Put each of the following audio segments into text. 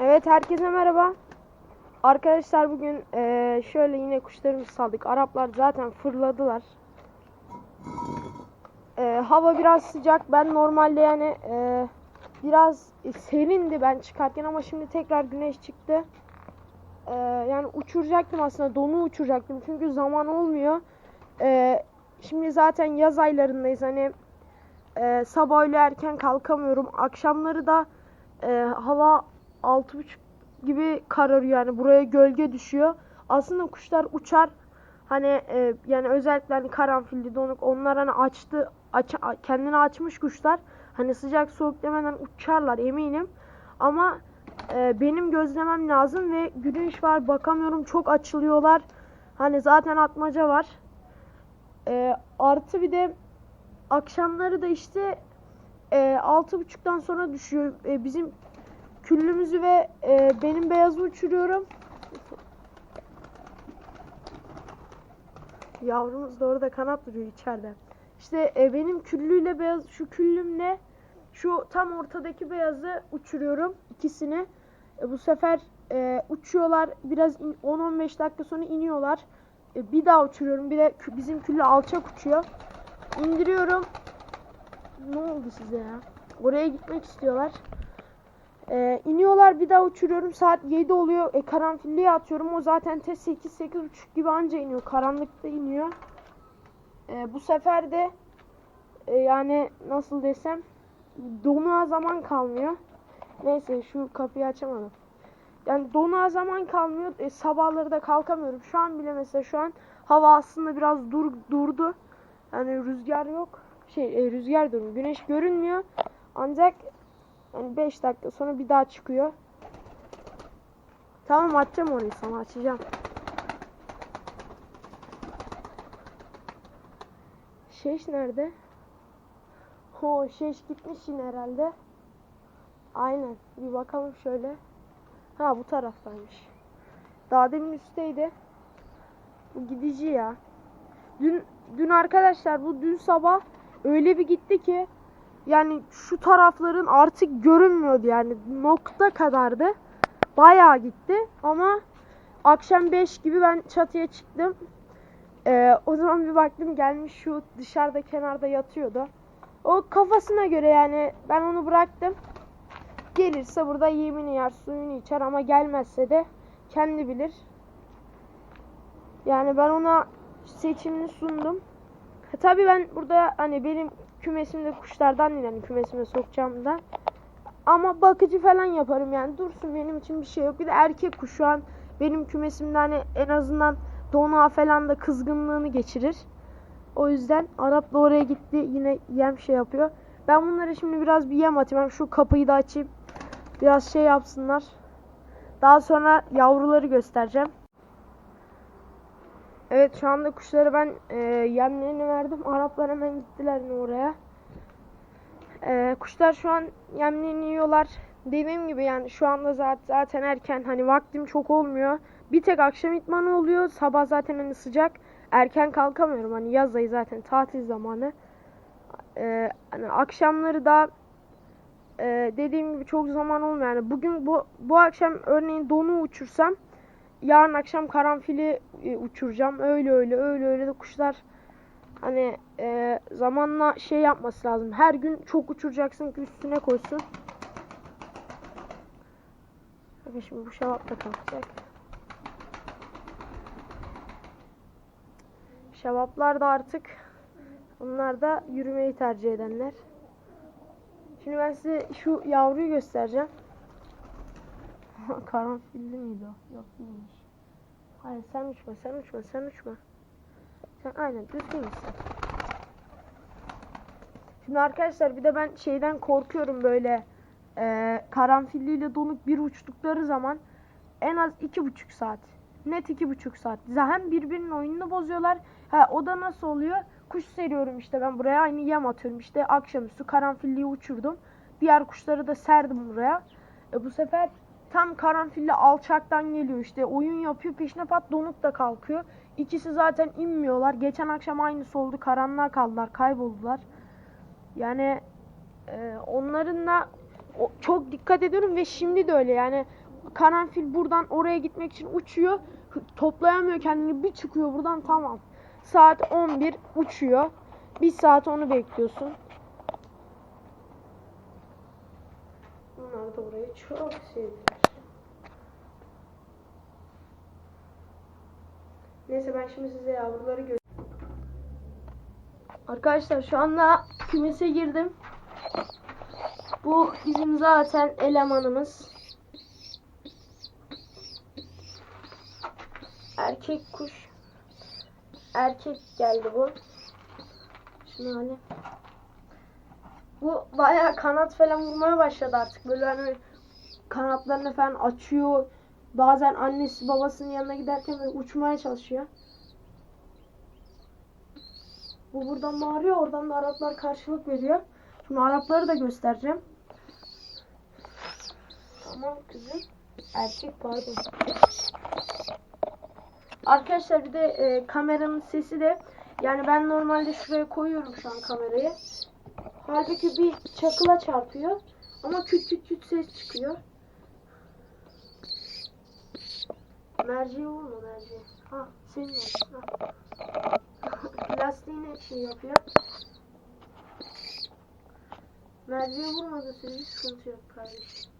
Evet herkese merhaba. Arkadaşlar bugün eee, şöyle yine kuşlarımızı saldık. Araplar zaten fırladılar. Eee, hava biraz sıcak. Ben normalde yani eee, biraz serindi ben çıkarken ama şimdi tekrar güneş çıktı. Eee, yani uçuracaktım aslında donu uçuracaktım çünkü zaman olmuyor. Eee, şimdi zaten yaz aylarındayız hani eee, sabah öyle erken kalkamıyorum. Akşamları da eee, hava altı buçuk gibi kararıyor yani buraya gölge düşüyor. Aslında kuşlar uçar. Hani e, yani özellikle hani karanfilli donuk onlar hani açtı aç, kendini açmış kuşlar. Hani sıcak soğuk demeden uçarlar eminim. Ama e, benim gözlemem lazım ve güneş var bakamıyorum çok açılıyorlar. Hani zaten atmaca var. E, artı bir de akşamları da işte e, altı buçuktan sonra düşüyor. E, bizim küllümüzü ve e, benim beyazı uçuruyorum. Yavrumuz da orada kanat duruyor içeride. İşte e, benim küllüyle beyaz şu küllümle şu tam ortadaki beyazı uçuruyorum ikisini. E, bu sefer e, uçuyorlar biraz in- 10-15 dakika sonra iniyorlar. E, bir daha uçuruyorum. Bir de bizim küllü alçak uçuyor. İndiriyorum. Ne oldu size ya? Oraya gitmek istiyorlar. Ee, iniyorlar bir daha uçuruyorum. Saat 7 oluyor. E, karanfilliye atıyorum. O zaten te 8 8.30 gibi anca iniyor. Karanlıkta iniyor. Ee, bu sefer de e, yani nasıl desem donuğa zaman kalmıyor. Neyse şu kapıyı açamadım. Yani donuğa zaman kalmıyor. E, sabahları da kalkamıyorum. Şu an bile mesela şu an hava aslında biraz dur, durdu. Yani rüzgar yok. Şey e, rüzgar durmuyor. Güneş görünmüyor. Ancak yani 5 dakika sonra bir daha çıkıyor. Tamam açacağım orayı sana açacağım. Şeş nerede? Ho şeş gitmiş yine herhalde. Aynen. Bir bakalım şöyle. Ha bu taraftaymış. Daha demin üstteydi. Bu gidici ya. Dün dün arkadaşlar bu dün sabah öyle bir gitti ki yani şu tarafların artık görünmüyordu yani nokta kadardı. Bayağı gitti ama akşam 5 gibi ben çatıya çıktım. Ee, o zaman bir baktım gelmiş şu dışarıda kenarda yatıyordu. O kafasına göre yani ben onu bıraktım. Gelirse burada yemini yer suyunu içer ama gelmezse de kendi bilir. Yani ben ona seçimini sundum. Ha, tabii ben burada hani benim kümesimde kuşlardan değil hani kümesime sokacağım da. Ama bakıcı falan yaparım yani dursun benim için bir şey yok. Bir de erkek kuş şu an benim kümesimde hani en azından donağa falan da kızgınlığını geçirir. O yüzden Arap da oraya gitti yine yem şey yapıyor. Ben bunlara şimdi biraz bir yem atayım. Hem şu kapıyı da açayım. Biraz şey yapsınlar. Daha sonra yavruları göstereceğim. Evet şu anda kuşları ben e, yemlerini verdim. Araplar hemen gittiler oraya. E, kuşlar şu an yemlerini yiyorlar. Dediğim gibi yani şu anda zaten, zaten erken hani vaktim çok olmuyor. Bir tek akşam itmanı oluyor. Sabah zaten hani sıcak. Erken kalkamıyorum. Hani yaz ayı zaten tatil zamanı. E, hani akşamları da e, dediğim gibi çok zaman olmuyor. Yani bugün bu bu akşam örneğin donu uçursam yarın akşam karanfili e, uçuracağım. Öyle öyle öyle öyle de kuşlar hani e, zamanla şey yapması lazım. Her gün çok uçuracaksın ki üstüne koysun. Bakın şimdi bu şevap da kalkacak. Şevaplar da artık onlar da yürümeyi tercih edenler. Şimdi ben size şu yavruyu göstereceğim. Karanfilli miydi o? Yok değilmiş. Hayır sen uçma sen uçma sen uçma. Sen aynen düzgün gitsin. Şimdi arkadaşlar bir de ben şeyden korkuyorum böyle e, karanfilliyle donuk bir uçtukları zaman en az iki buçuk saat. Net iki buçuk saat. Hem birbirinin oyununu bozuyorlar. Ha o da nasıl oluyor? Kuş seriyorum işte ben buraya aynı yem atıyorum. İşte akşamüstü karanfilliyi uçurdum. Diğer kuşları da serdim buraya. E, bu sefer tam karanfilli alçaktan geliyor işte oyun yapıyor peşine pat donuk da kalkıyor. İkisi zaten inmiyorlar. Geçen akşam aynısı oldu. Karanlığa kaldılar. Kayboldular. Yani e, onların da o- çok dikkat ediyorum ve şimdi de öyle yani karanfil buradan oraya gitmek için uçuyor. Toplayamıyor kendini bir çıkıyor buradan tamam. Saat 11 uçuyor. Bir saat onu bekliyorsun. Bunlar da orayı çok sevdiler. Neyse ben şimdi size yavruları gö Arkadaşlar şu anda kümese girdim. Bu bizim zaten elemanımız. Erkek kuş. Erkek geldi bu. Şunu alayım. Bu bayağı kanat falan vurmaya başladı artık. Böyle hani kanatlarını falan açıyor. Bazen annesi babasının yanına giderken böyle uçmaya çalışıyor. Bu buradan bağırıyor. Oradan da Araplar karşılık veriyor. Şimdi Arapları da göstereceğim. Tamam kızım. Erkek pardon. Arkadaşlar bir de e, kameranın sesi de yani ben normalde şuraya koyuyorum şu an kamerayı. Halbuki bir çakıla çarpıyor. Ama küt küt küt ses çıkıyor. Merceği vurma merceği. Ha senin. Ha. Lastiğine şey yapıyor. Merceğe vurmadı sürece sıkıntı yok kardeşim.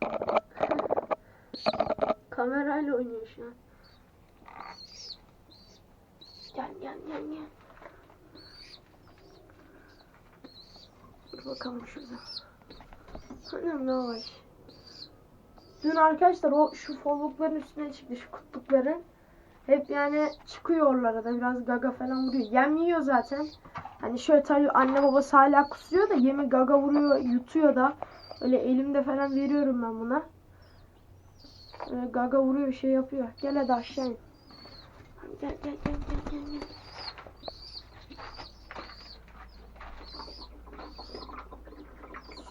Kamerayla oynuyor şu an. Gel gel gel. Dur bakalım şurada. Anam ne var? Dün arkadaşlar o şu follukların üstüne çıktı şu kutlukların. Hep yani çıkıyorlar da biraz gaga falan vuruyor. Yem yiyor zaten. Hani şöyle tabii anne babası hala kusuyor da yemi gaga vuruyor, yutuyor da. Öyle elimde falan veriyorum ben buna. Öyle gaga vuruyor şey yapıyor. Gel hadi aşağı in. Gel gel gel gel gel. gel.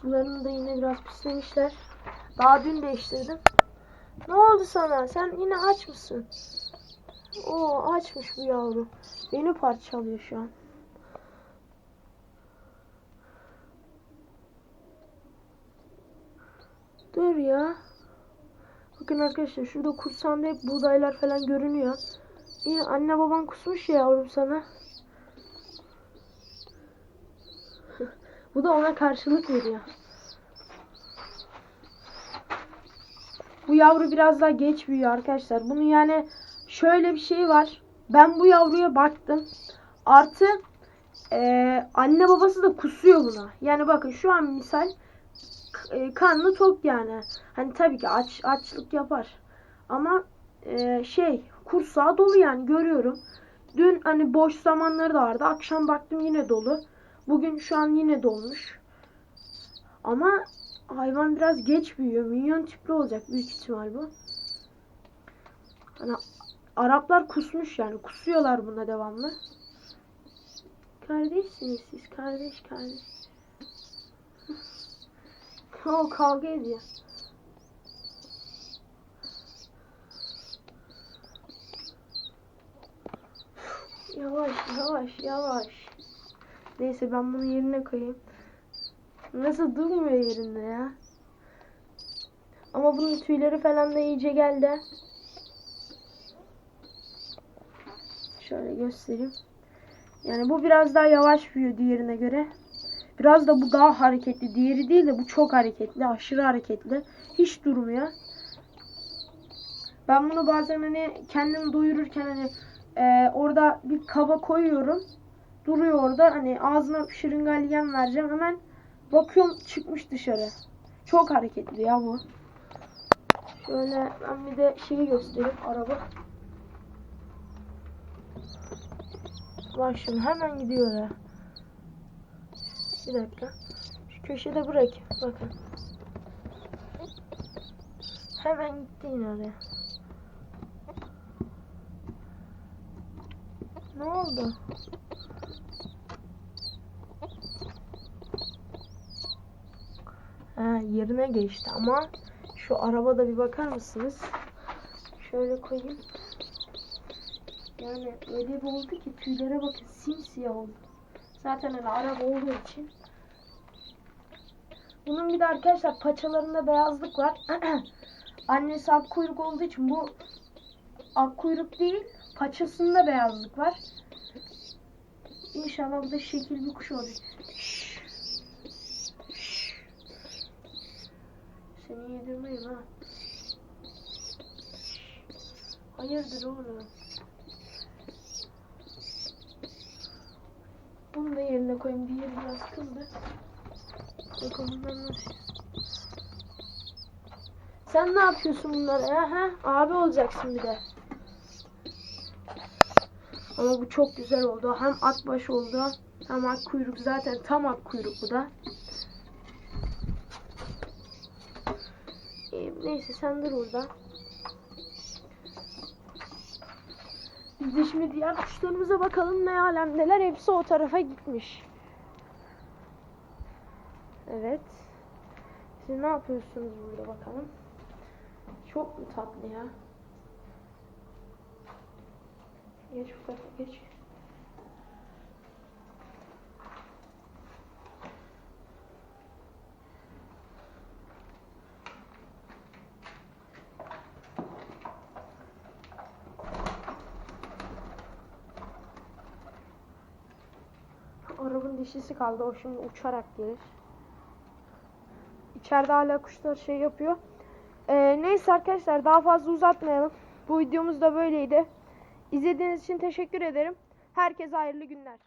Sularını da yine biraz pislemişler. Daha dün değiştirdim. Ne oldu sana? Sen yine aç mısın? Oo açmış bu yavru. Beni parçalıyor şu an. Dur ya. Bakın arkadaşlar şurada kursağında hep buğdaylar falan görünüyor. İyi anne baban kusmuş ya yavrum sana. bu da ona karşılık veriyor. Bu yavru biraz daha geç büyüyor arkadaşlar. Bunun yani şöyle bir şey var. Ben bu yavruya baktım. Artı eee, anne babası da kusuyor buna. Yani bakın şu an misal e, karnı tok yani. Hani tabii ki aç açlık yapar. Ama e, şey kursağı dolu yani görüyorum. Dün hani boş zamanları da vardı. Akşam baktım yine dolu. Bugün şu an yine dolmuş. Ama hayvan biraz geç büyüyor. Minyon tipli olacak büyük ihtimal bu. Hani Araplar kusmuş yani. Kusuyorlar buna devamlı. Kardeşsiniz siz. Kardeş kardeş. O kavga ediyor. Yavaş yavaş yavaş. Neyse ben bunu yerine koyayım. Nasıl durmuyor yerinde ya. Ama bunun tüyleri falan da iyice geldi. Şöyle göstereyim. Yani bu biraz daha yavaş büyüyor diğerine göre. Biraz da bu daha hareketli. Diğeri değil de bu çok hareketli. Aşırı hareketli. Hiç durmuyor. Ben bunu bazen hani kendim doyururken hani e, orada bir kaba koyuyorum. Duruyor orada. Hani ağzına şırıngal yem vereceğim. Hemen bakıyorum çıkmış dışarı. Çok hareketli ya bu. Şöyle ben bir de şeyi göstereyim. Araba. Bak şimdi hemen gidiyor ya. Bir dakika. Şu köşede bırak. Bakın. Hemen gitti yine oraya. Ne oldu? Ha, yerine geçti ama şu arabada bir bakar mısınız? Şöyle koyayım. Yani öyle bir oldu ki tüylere bakın simsiyah oldu. Zaten öyle araba olduğu için. Bunun bir de arkadaşlar paçalarında beyazlık var. Annesi ak kuyruk olduğu için bu ak kuyruk değil paçasında beyazlık var. İnşallah bu da şekil bir kuş olacak. Seni yedirmeyim ha. Hayırdır oğlum? Bunu da yerine koyayım. Bir yeri biraz kızdı. Bakalım ben nasıl. Sen ne yapıyorsun bunlara ya? Ha? Abi olacaksın bir de. Ama bu çok güzel oldu. Hem akbaş oldu. Hem ak kuyruk zaten tam ak kuyruk bu da. Ee, neyse sen dur orada. Biz de şimdi diğer kuşlarımıza bakalım ne alemdeler. Hepsi o tarafa gitmiş. Evet. Siz ne yapıyorsunuz burada bakalım. Çok mu tatlı ya? Geç bu tarafa geç. Arabanın dişisi kaldı. O şimdi uçarak gelir. İçeride hala kuşlar şey yapıyor. Ee, neyse arkadaşlar daha fazla uzatmayalım. Bu videomuz da böyleydi. İzlediğiniz için teşekkür ederim. Herkese hayırlı günler.